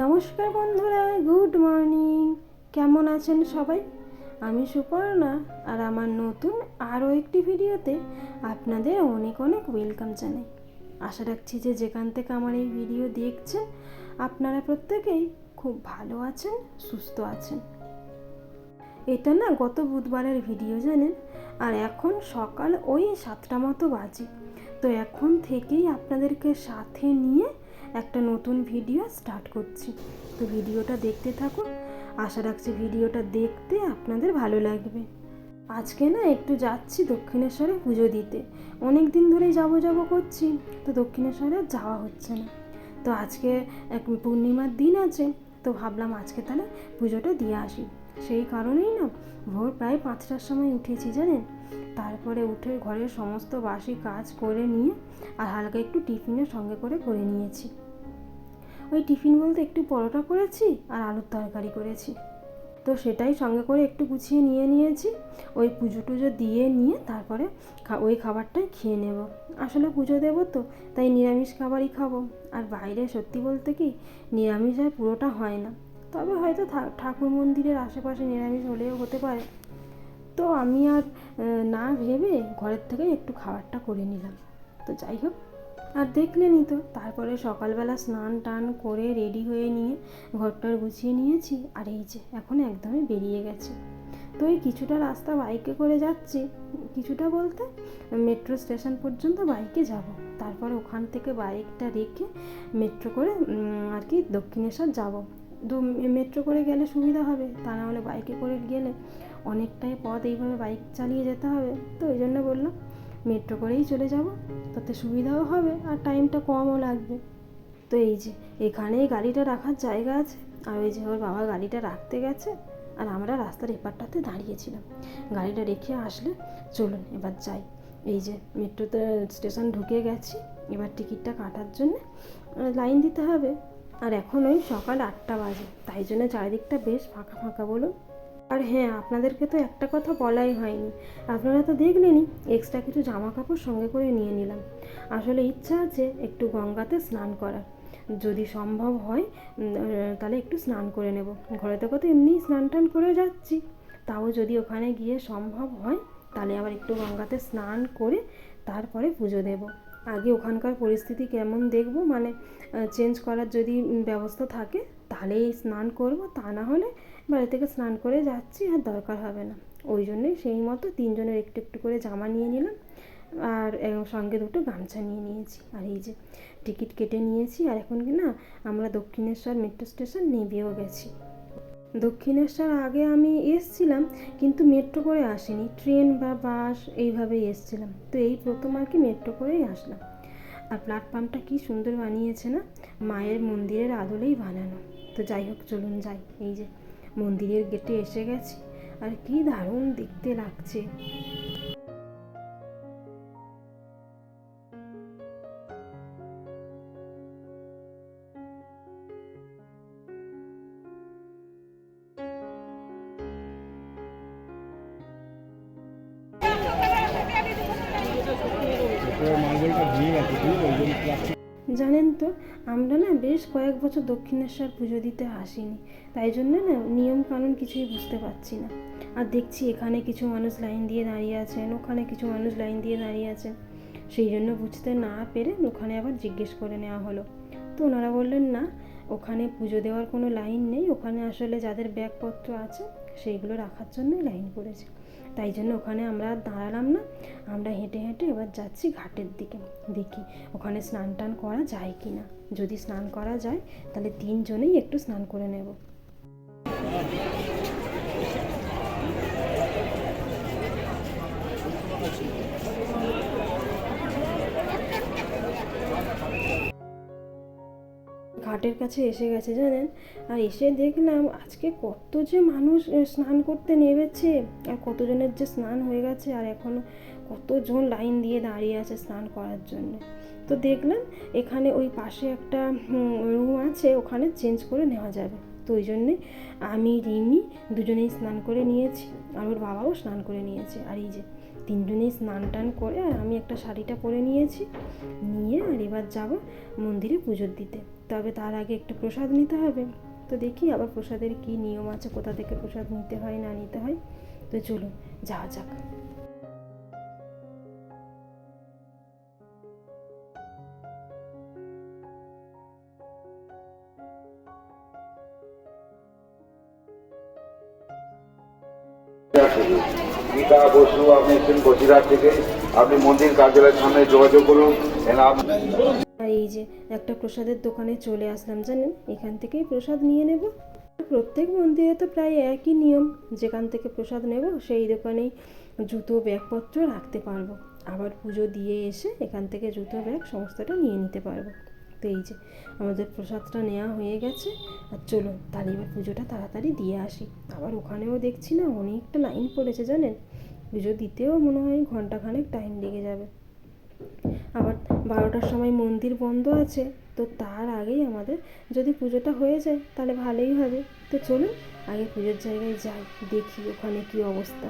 নমস্কার বন্ধুরা, good morning. কেমন আছেন সবাই? আমি সুপর্ণা, আর আমার নতুন আরও একটি ভিডিওতে আপনাদের অনেক অনেক ওয়েলকাম জানাই। আশা রাখছি যে যেখান থেকে আমার এই ভিডিও দেখছেন, আপনারা প্রত্যেকেই খুব ভালো আছেন, সুস্থ আছেন। এটা না গত বুধবারের ভিডিও জানেন, আর এখন সকাল ওই সাতটা মতো বাজে। তো এখন থেকেই আপনাদেরকে সাথে নিয়ে একটা নতুন ভিডিও স্টার্ট করছি। তো ভিডিওটা দেখতে থাকুন। আশা রাখছি ভিডিওটা দেখতে আপনাদের ভালো লাগবে। আজকে না একটু যাচ্ছি দক্ষিণেশ্বরে পুজো দিতে। অনেক দিন ধরেই যাব যাব করছি, তো দক্ষিণেশ্বরে যাওয়া হচ্ছে না। তো আজকে এক পূর্ণিমার দিন আছে, তো ভাবলাম আজকে তাহলে পুজোটা দিয়ে আসি। সেই কারণেই না ভোর প্রায় পাঁচটার সময় উঠেছি, জানেন? তারপরে উঠে ঘরের সমস্ত বাসি কাজ করে নিয়ে আর হালকা একটু টিফিনের সঙ্গে করে করে নিয়েছি। ওই টিফিন বলতে একটু পরোটা করেছি আর আলুর তরকারি করেছি। তো সেটাই সঙ্গে করে একটু গুছিয়ে নিয়ে নিয়েছি। ওই পুজো টুজো দিয়ে নিয়ে তারপরে ওই খাবারটাই খেয়ে নেব। আসলে পুজো দেবো তো, তাই নিরামিষ খাবারই খাব। আর বাইরে সত্যি বলতে কি, নিরামিষ আর পুরোটা হয় না। তবে হয়তো ঠাকুর মন্দিরের আশেপাশে নিরামিষ হলেও হতে পারে। তো আমি আর না ভেবে ঘরের থেকে একটু খাবারটা করে নিলাম। তো যাই হোক আর দেখলেনই তো, তারপরে সকালবেলা স্নান টান করে রেডি হয়ে নিয়ে ঘরটার গুছিয়ে নিয়েছি, আর এই যে এখন একদমই বেরিয়ে গেছে। তো এই কিছুটা রাস্তা বাইকে করে যাচ্ছি, কিছুটা বলতে মেট্রো স্টেশন পর্যন্ত বাইকে যাব। তারপর ওখান থেকে বাইকটা রেখে মেট্রো করে আর কি দক্ষিণেশ্বর যাব। মেট্রো করে গেলে সুবিধা হবে, তা না হলে বাইকে করে গেলে অনেকটাই পথ এইভাবে বাইক চালিয়ে যেতে হবে। তো ওই জন্য বললাম মেট্রো করেই চলে যাব। তাতে সুবিধাও হবে আর টাইমটা কমও লাগবে। তো এই যে, এখানেই গাড়িটা রাখার জায়গা আছে। আর ওই যে ওর বাবা গাড়িটা রাখতে গেছে আর আমরা রাস্তার এপারটাতে দাঁড়িয়েছিলাম। গাড়িটা রেখে আসলে চলুন, এবার যাই। এই যে, মেট্রোতে স্টেশন ঢুকে গেছি। এবার টিকিটটা কাটার জন্য লাইন দিতে হবে। আর এখন ওই সকাল আটটা বাজে। তাই জন্য চারিদিকটা বেশ ফাঁকা ফাঁকা বলুন। আর হ্যাঁ আপনাদেরকে তো একটা কথা বলাই হয়নি। আপনারা তো দেখলেনই এক্সট্রা কিছু জামা কাপড় সঙ্গে করে নিয়ে নিলাম। আসলে ইচ্ছা আছে একটু গঙ্গাতে স্নান করার। যদি সম্ভব হয় তাহলে একটু স্নান করে নেব। ঘরে থেকে তো এমনিই স্নান টান করে যাচ্ছি। তাও যদি ওখানে গিয়ে সম্ভব হয়, তাহলে আবার একটু গঙ্গাতে স্নান করে তারপরে পুজো দেব। আগে ওখানকার পরিস্থিতি কেমন দেখব? মানে চেঞ্জ করার যদি ব্যবস্থা থাকে, তাহলেই স্নান করব। তা না হলে বাড়ি থেকে স্নান করে যাচ্ছি, আর দরকার হবে না। ওই জন্যই সেই মতো তিনজনের একটু একটু করে জামা নিয়ে নিলাম, আর সঙ্গে দুটো গামছা নিয়ে নিয়েছি। আর এই যে টিকিট কেটে নিয়েছি, আর এখন কি না, আমরা দক্ষিণেশ্বর মেট্রো স্টেশন নেবেও গেছি। দক্ষিণেশ্বর আগে আমি এসছিলাম, কিন্তু মেট্রো করে আসিনি। ট্রেন বা বাস এইভাবেই এসছিলাম। তো এই প্রথম আর কি মেট্রো করেই আসলাম। আর প্ল্যাটফর্মটা কি সুন্দর বানিয়েছে না, মায়ের মন্দিরের আদলেই বানানো। তো যাই হোক, চলুন যাই। এই যে মন্দিরের গেটে এসে গেছি। আর কি দারুণ দেখতে লাগছে। আমরা না বেশ কয়েক বছর দক্ষিণেশ্বর পুজো দিতে আসিনি। তাই জন্য না নিয়ম কানুন কিছুই বুঝতে পারছি না। আর দেখছি এখানে কিছু মানুষ লাইন দিয়ে দাঁড়িয়ে আছেন, ওখানে কিছু মানুষ লাইন দিয়ে দাঁড়িয়ে আছেন। সেই জন্য বুঝতে না পেরে ওখানে আবার জিজ্ঞেস করে নেওয়া হলো। তো ওনারা বললেন, না, ওখানে পুজো দেওয়ার কোনো লাইন নেই। ওখানে আসলে যাদের ব্যাগপত্র আছে, সেইগুলো রাখার জন্যই লাইন করেছে। তাই জন্য ওখানে আমরা দাঁড়ালাম না। আমরা হেঁটে হেঁটে এবার যাচ্ছি ঘাটের দিকে। দেখি ওখানে স্নান টান করা যায় কি না। যদি স্নান করা যায়, তাহলে তিনজনেই একটু স্নান করে নেব। ঘাটের কাছে এসে গেছে জানেন? আর এসে দেখলাম আজকে কত যে মানুষ স্নান করতে নেমেছে। আর কতজনের যে স্নান হয়ে গেছে, আর এখন কতজন লাইন দিয়ে দাঁড়িয়ে আছে স্নান করার জন্য। তো দেখলাম এখানে ওই পাশে একটা রুম আছে, ওখানে চেঞ্জ করে নেওয়া যাবে। তো ওই জন্যে আমি, রিমি দুজনেই স্নান করে নিয়েছি। আর ওর বাবাও স্নান করে নিয়েছে। আর এই যে তিনজনেই স্নান টান করে আর আমি একটা শাড়িটা পরে নিয়েছি, নিয়ে আর এবার যাব মন্দিরে পুজো দিতে। তবে তার আগে একটু প্রসাদ নিতে হবে। তো দেখি আবার প্রসাদের কী নিয়ম আছে, কোথা থেকে প্রসাদ নিতে হয়, না নিতে হয়। তো চলুন, যাওয়া যাক। আপনি এসেছেন বসিরহাট থেকে আপনি মন্দির কার্যালয়ের সামনে যোগাযোগ করুন। এই যে একটা প্রসাদের দোকানে চলে আসলাম, জানেন? এখান থেকেই প্রসাদ নিয়ে নেব। প্রত্যেক মন্দিরে তো প্রায় একই নিয়ম। যেখান থেকে প্রসাদ নেব, সেই দোকানেই জুতো, ব্যাগপত্র রাখতে পারব। আবার পুজো দিয়ে এসে এখান থেকে জুতো, ব্যাগ সমস্তটা নিয়ে নিতে পারব। তো এই যে আমাদের প্রসাদটা নেওয়া হয়ে গেছে। আর চলুন, তাহলে এবার পুজোটা তাড়াতাড়ি দিয়ে আসি। আবার ওখানেও দেখছি না, অনেকটা লাইন পড়েছে, জানেন? পুজো দিতেও মনে হয় ঘন্টাখানেক টাইম লেগে যাবে। আবার বারোটার সময় মন্দির বন্ধ আছে, তো তার আগেই আমাদের যদি পুজোটা হয়ে যায়, তাহলে ভালোই হবে। তো চলুন, আগে পুজোর জায়গায় যাই, দেখি ওখানে কি অবস্থা।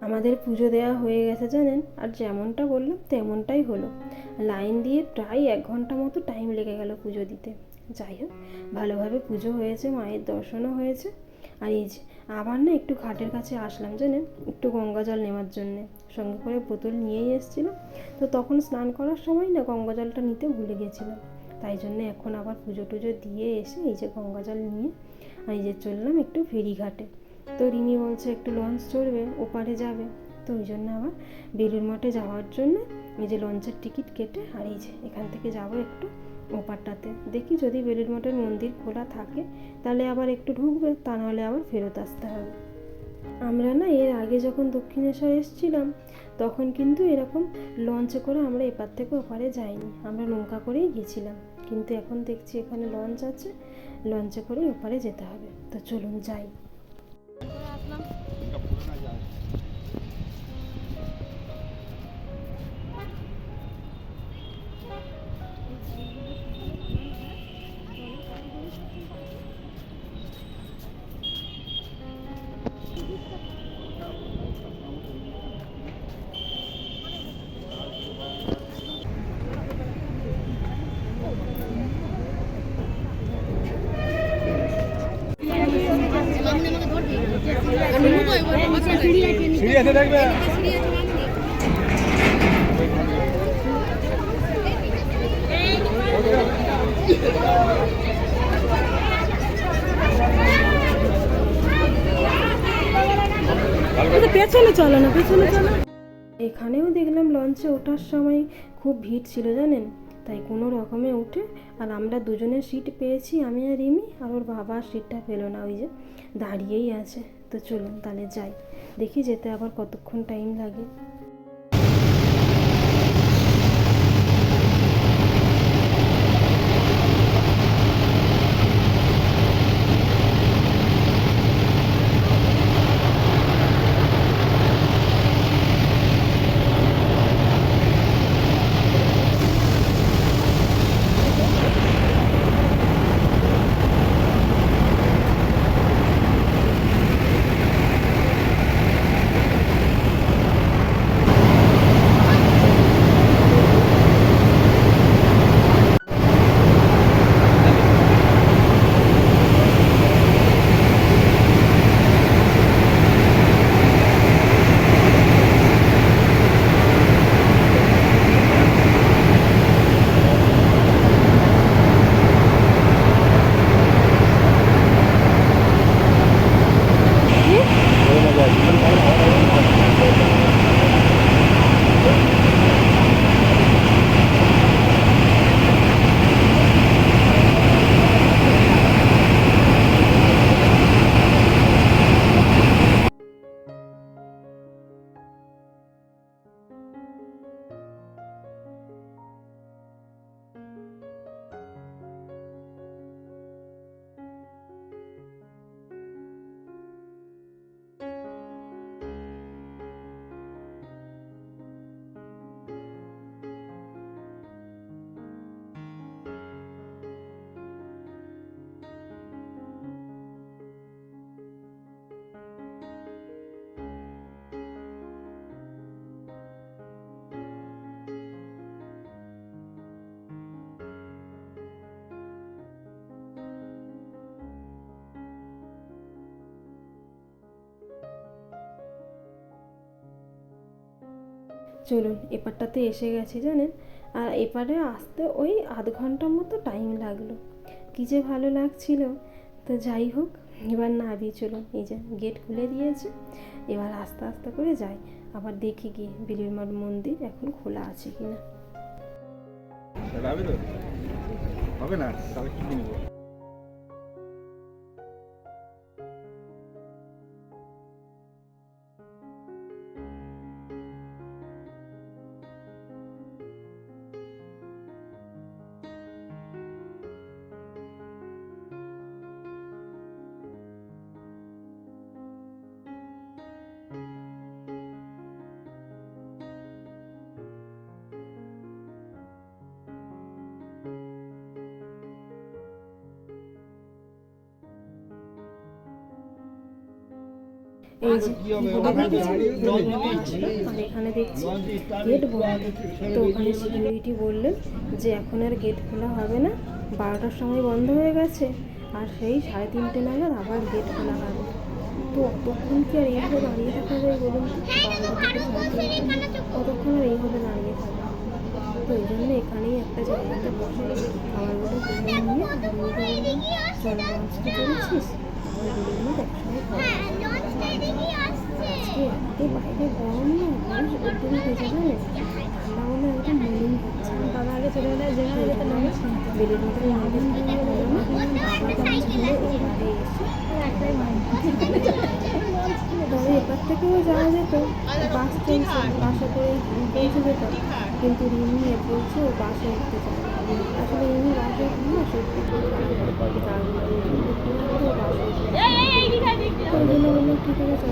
আমাদের পুজো দেওয়া হয়ে গেছে জানেন? আর যেমনটা বললাম, তেমনটাই হলো। লাইন দিয়ে প্রায় এক ঘণ্টা মতো টাইম লেগে গেল পুজো দিতে। যাই হোক, ভালোভাবে পুজো হয়েছে, মায়ের দর্শনও হয়েছে। আর এই যে, আবার না একটু ঘাটের কাছে আসলাম, জানেন? একটু গঙ্গা জল নেওয়ার জন্যে। সঙ্গে করে বোতল নিয়েই এসেছিলাম। তো তখন স্নান করার সময় না গঙ্গা জলটা নিতে ভুলে গেছিলাম। তাই জন্য এখন আবার পুজো টুজো দিয়ে এসে এই যে গঙ্গা জল নিয়ে এই যে চললাম একটু ফেরিঘাটে তো রিমি বলছে, একটু লঞ্চ চড়বে, ওপারে যাবে। তো ওই জন্য আবার বেলুর মঠে যাওয়ার জন্য এই যে লঞ্চের টিকিট কেটে আর এই যে এখান থেকে যাব একটু ওপারটাতে। দেখি যদি বেলুর মঠের মন্দির খোলা থাকে, তাহলে আবার একটু ঢুকবে, তা নাহলে আবার ফেরত আসতে হবে। আমরা না এর আগে যখন দক্ষিণেশ্বর এসেছিলাম, তখন কিন্তু এরকম লঞ্চে করে আমরা এপার থেকে ওপারে যাইনি। আমরা নৌকা করেই গেছিলাম। কিন্তু এখন দেখছি এখানে লঞ্চ আছে, লঞ্চে করে ওপারে যেতে হবে। তো চলুন যাই। আছে পেছনে চলো না, পেছনে চলো। এখানেও দেখলাম লঞ্চে ওঠার সময় খুব ভিড় ছিল, জানেন? তাই কোনো রকমে উঠে, আর আমরা দুজনের সিট পেয়েছি, আমি আর রিমি, আর ওর বাবা সিটটা পেল না, ওই যে দাঁড়িয়েই আছে। তো চলুন, তাহলে যাই। দেখি যেতে আবার কতক্ষণ টাইম লাগে। চলুন, এপারটাতে এসে গেছি জানেন? আর এপারে আসতে ওই আধ ঘণ্টার মতো টাইম লাগল। কী যে ভালো লাগছিল। তো যাই হোক, এবার না নাবি চলুন। এই যে গেট খুলে দিয়েছে। এবার আস্তে আস্তে করে যাই। আবার দেখি গিয়ে বিলির মাঠ মন্দির এখন খোলা আছে কিনা। হবে না? এই যে এখানে দেখছি, গেট বন্ধ। তো ওখানে সিকিউরিটি বললেন যে এখন আর গেট খোলা হবে না। বারোটার সময় বন্ধ হয়ে গেছে। আর সেই সাড়ে তিনটে নাগাদ আবার গেট খোলা হবে। তো অতক্ষণ কি আর এইভাবে দাঁড়িয়ে থাকা যায় বলুন থেকে কতক্ষণ আর এইভাবে দাঁড়িয়ে থাকবে তো এই জন্য এখানেই একটা জায়গাতে বসে খাবারগুলো কিনে নিয়ে বললাম করেছিস। একসঙ্গে খাওয়া। আজকে বাইরে গরম না মানুষ একদম ভেজে যাবে ঠান্ডা বলে একদম মলিন বাবা আগে গেলে যেখানে যেতে না বেলুর মতো এবারে এসে তবে এপার থেকেও যাওয়া যেত বাস চলছে বাসে করে পৌঁছে যেতাম কিন্তু রিমি এ বলছে ও বাসে উঠতে চায় আসলে রিমি বাসে না সত্যি করে বাসে ঠিক আছে চলো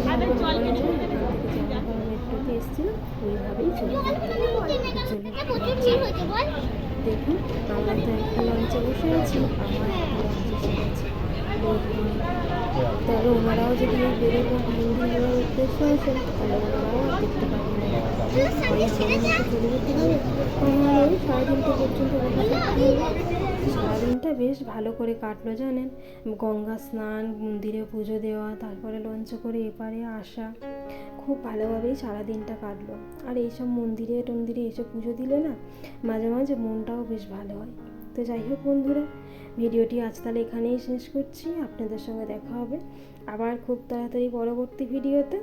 আমরা ওখানে যাই এখান থেকে যাওয়া কারণ এসেছিলাম ওইভাবেই দেখুন আমার তো একটা লঞ্চে বসে আছি আমার একটা লঞ্চে বসে তবে ওনারাও যদি বেরোবো মন্দির যাওয়ার উদ্দেশ্য আছে তাহলে ওনারাও দেখতে পাবেন সাড়ে সারাদিনটা বেশ ভালো করে কাটলো জানেন। গঙ্গা স্নান, মন্দিরে পুজো দেওয়া, তারপরে লঞ্চ করে এপারে আসা। খুব ভালোভাবেই সারাদিনটা কাটলো। আর এইসব মন্দিরে টন্দিরে এসে পুজো দিলে না, মাঝে মাঝে মনটাও বেশ ভালো হয়। তো যাই হোক বন্ধুরা, ভিডিওটি আজ তাহলে এখানেই শেষ করছি। আপনাদের সঙ্গে দেখা হবে আবার খুব তাড়াতাড়ি পরবর্তী ভিডিওতে।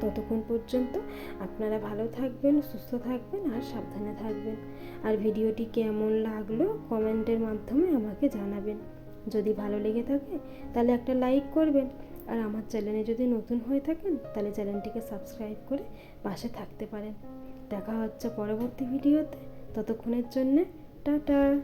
ততক্ষণ পর্যন্ত আপনারা ভালো থাকবেন, সুস্থ থাকবেন আর সাবধানে থাকবেন। আর ভিডিওটি কেমন লাগল কমেন্টের মাধ্যমে আমাকে জানাবেন। যদি ভালো লেগে থাকে তাহলে একটা লাইক করবেন। আর আমার চ্যানেলে যদি নতুন হয়ে থাকেন তাহলে চ্যানেলটিকে সাবস্ক্রাইব করে পাশে থাকতে পারেন। দেখা হচ্ছে পরবর্তী ভিডিওতে। ততক্ষণের জন্যে টাটা।